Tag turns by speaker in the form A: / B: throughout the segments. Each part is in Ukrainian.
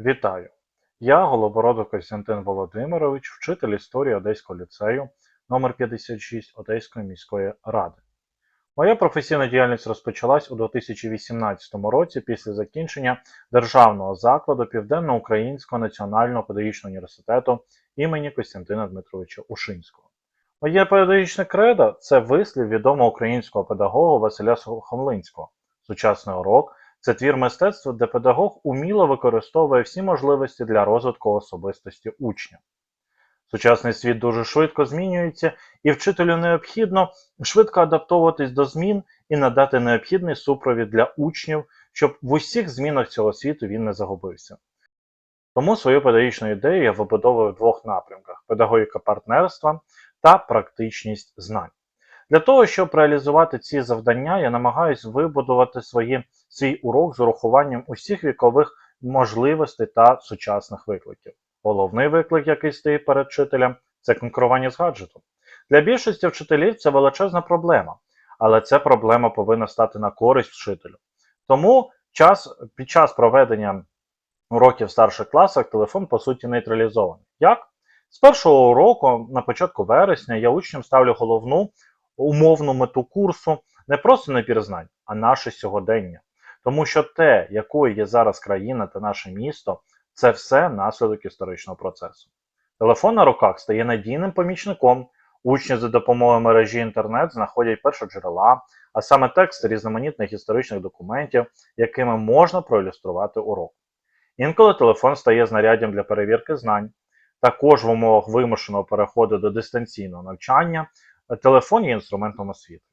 A: Вітаю! Я Голобородов Костянтин Володимирович, вчитель історії Одеського ліцею номер 56 Одеської міської ради. Моя професійна діяльність розпочалась у 2018 році після закінчення державного закладу Південно-Українського національного педагогічного університету імені Костянтина Дмитровича Ушинського. Моє педагогічне кредо це вислів відомого українського педагога Василя Хомлинського. Сучасний урок це твір мистецтва, де педагог уміло використовує всі можливості для розвитку особистості учня. Сучасний світ дуже швидко змінюється, і вчителю необхідно швидко адаптовуватись до змін і надати необхідний супровід для учнів, щоб в усіх змінах цього світу він не загубився. Тому свою педагогічну ідею я вибудовую в двох напрямках: педагогіка партнерства та практичність знань. Для того, щоб реалізувати ці завдання, я намагаюся вибудувати свої, свій урок з урахуванням усіх вікових можливостей та сучасних викликів. Головний виклик, який стоїть перед вчителем, це конкурування з гаджетом. Для більшості вчителів це величезна проблема, але ця проблема повинна стати на користь вчителю. Тому час, під час проведення уроків в старших класах телефон по суті нейтралізований. Як? З першого уроку, на початку вересня, я учням ставлю головну умовну мету курсу не просто набір знань, а наше сьогодення. Тому що те, якою є зараз країна та наше місто, це все наслідок історичного процесу. Телефон на руках стає надійним помічником. Учні за допомогою мережі інтернет знаходять першоджерела, а саме тексти різноманітних історичних документів, якими можна проілюструвати урок. Інколи телефон стає знаряддям для перевірки знань. Також в умовах вимушеного переходу до дистанційного навчання телефон є інструментом освіти.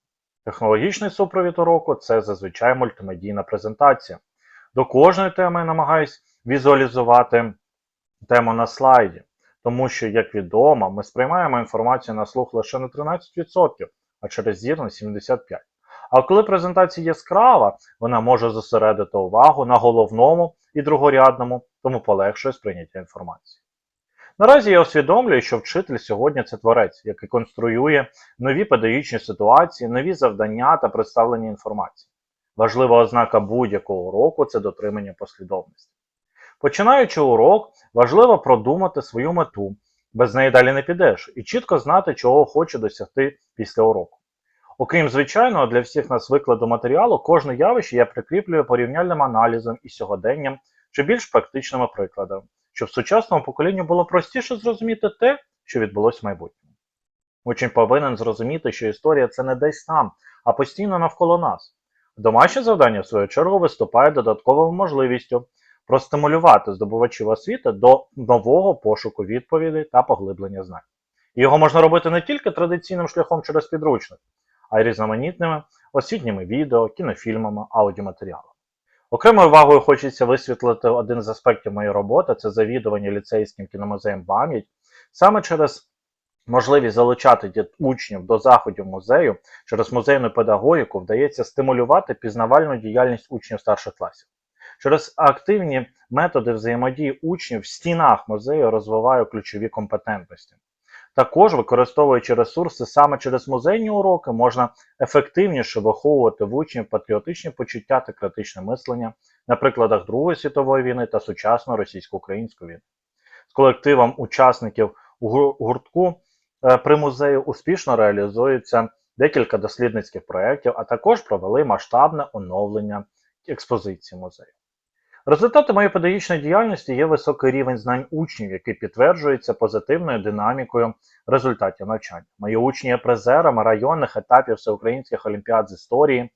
A: Технологічний супровід уроку це зазвичай мультимедійна презентація. До кожної теми я намагаюсь візуалізувати тему на слайді, тому що, як відомо, ми сприймаємо інформацію на слух лише на 13%, а через зір на 75%. А коли презентація яскрава, вона може зосередити увагу на головному і другорядному, тому полегшує сприйняття інформації. Наразі я усвідомлюю, що вчитель сьогодні це творець, який конструює нові педагогічні ситуації, нові завдання та представлення інформації. Важлива ознака будь-якого уроку це дотримання послідовності. Починаючи урок, важливо продумати свою мету, без неї далі не підеш, і чітко знати, чого хоче досягти після уроку. Окрім звичайного, для всіх нас викладу матеріалу, кожне явище я прикріплюю порівняльним аналізом і сьогоденням чи більш практичними прикладами, щоб сучасному поколінню було простіше зрозуміти те, що відбулось в майбутньому. Учень повинен зрозуміти, що історія це не десь там, а постійно навколо нас. Домашнє завдання, в свою чергу, виступає додатковою можливістю простимулювати здобувачів освіти до нового пошуку відповідей та поглиблення знань. Його можна робити не тільки традиційним шляхом через підручник, а й різноманітними освітніми відео, кінофільмами, аудіоматеріалами. Окремою увагою хочеться висвітлити один з аспектів моєї роботи це завідування ліцейським кіномузеєм пам'ять. Саме через можливість залучати учнів до заходів музею через музейну педагогіку вдається стимулювати пізнавальну діяльність учнів старших класів. Через активні методи взаємодії учнів в стінах музею розвиваю ключові компетентності. Також, використовуючи ресурси саме через музейні уроки, можна ефективніше виховувати в учнів патріотичні почуття та критичне мислення на прикладах Другої світової війни та сучасної російсько-української війни. З колективом учасників гуртку при музею успішно реалізується декілька дослідницьких проєктів, а також провели масштабне оновлення експозиції музею. Результати моєї педагогічної діяльності є високий рівень знань учнів, який підтверджується позитивною динамікою результатів навчання. Мої учні є призерами районних етапів всеукраїнських олімпіад з історії,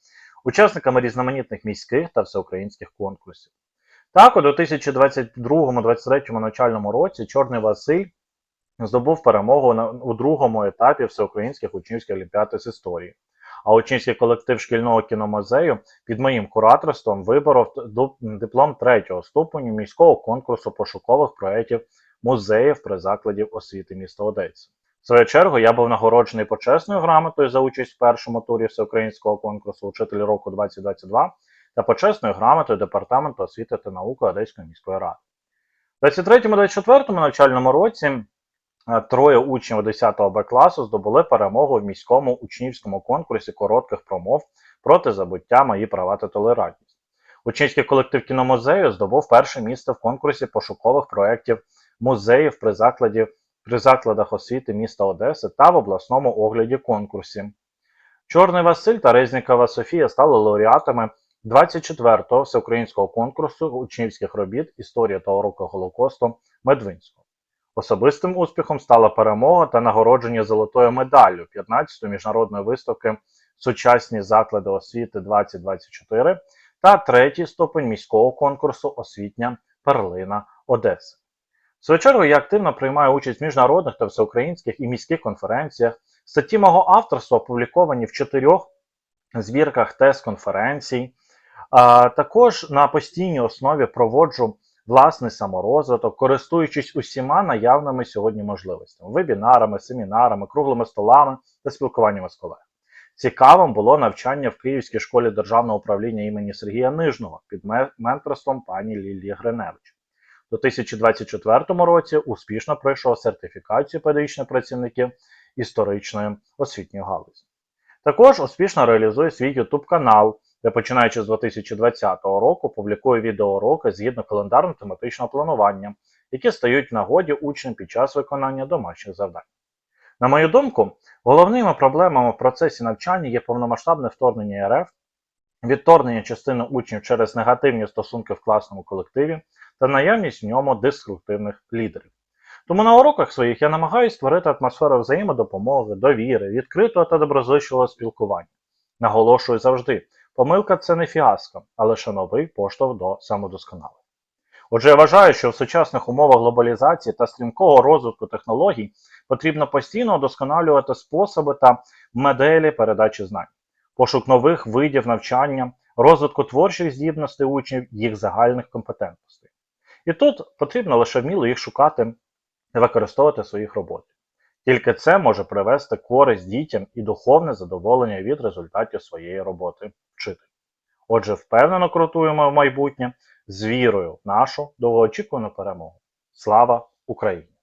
A: учасниками різноманітних міських та всеукраїнських конкурсів. Так, у 2022-2023 навчальному році Чорний Василь здобув перемогу у другому етапі всеукраїнських учнівських олімпіад з історії. А учнівський колектив шкільного кіномузею під моїм кураторством виборов диплом третього ступеню міського конкурсу пошукових проєктів музеїв при закладів освіти міста Одеси. В свою чергу я був нагороджений почесною грамотою за участь в першому турі всеукраїнського конкурсу Учитель року 2022 та почесною грамотою Департаменту освіти та науки Одеської міської ради. У 23-24 навчальному році Троє учнів 10 Б класу здобули перемогу в міському учнівському конкурсі коротких промов проти забуття мої права та толерантність. Учнівський колектив кіномузею здобув перше місце в конкурсі пошукових проєктів музеїв при, закладі, при закладах освіти міста Одеси та в обласному огляді конкурсі. Чорний Василь та Резнікова Софія стали лауреатами 24-го всеукраїнського конкурсу учнівських робіт Історія та уроки Голокосту Медвинського. Особистим успіхом стала перемога та нагородження золотою медаллю 15-ї міжнародної виставки Сучасні заклади освіти 2024 та третій ступень міського конкурсу Освітня перлина Одеси. В свою чергу я активно приймаю участь в міжнародних та всеукраїнських і міських конференціях. Статті мого авторства опубліковані в чотирьох збірках тест-конференцій. А, також на постійній основі проводжу власний саморозвиток, користуючись усіма наявними сьогодні можливостями: вебінарами, семінарами, круглими столами та спілкуваннями з колегами. Цікавим було навчання в Київській школі державного управління імені Сергія Нижного під менторством пані Лілії Гриневич. У 2024 році успішно пройшов сертифікацію педагогічних працівників історичної освітньої галузі. Також успішно реалізує свій YouTube канал, де починаючи з 2020 року публікує відеоуроки згідно календарно-тематичного планування, які стають нагоді учням під час виконання домашніх завдань. На мою думку, головними проблемами в процесі навчання є повномасштабне вторгнення РФ, відторгнення частини учнів через негативні стосунки в класному колективі та наявність в ньому деструктивних лідерів. Тому на уроках своїх я намагаюся створити атмосферу взаємодопомоги, довіри, відкритого та доброзичливого спілкування. Наголошую завжди, помилка це не фіаско, а лише новий поштовх до самодосконалення. Отже, я вважаю, що в сучасних умовах глобалізації та стрімкого розвитку технологій потрібно постійно удосконалювати способи та моделі передачі знань, пошук нових видів навчання, розвитку творчих здібностей учнів, їх загальних компетентностей. І тут потрібно лише вміло їх шукати і використовувати в своїх роботах. Тільки це може привести користь дітям і духовне задоволення від результатів своєї роботи вчителя. Отже, впевнено крутуємо в майбутнє з вірою в нашу довгоочікувану перемогу. Слава Україні!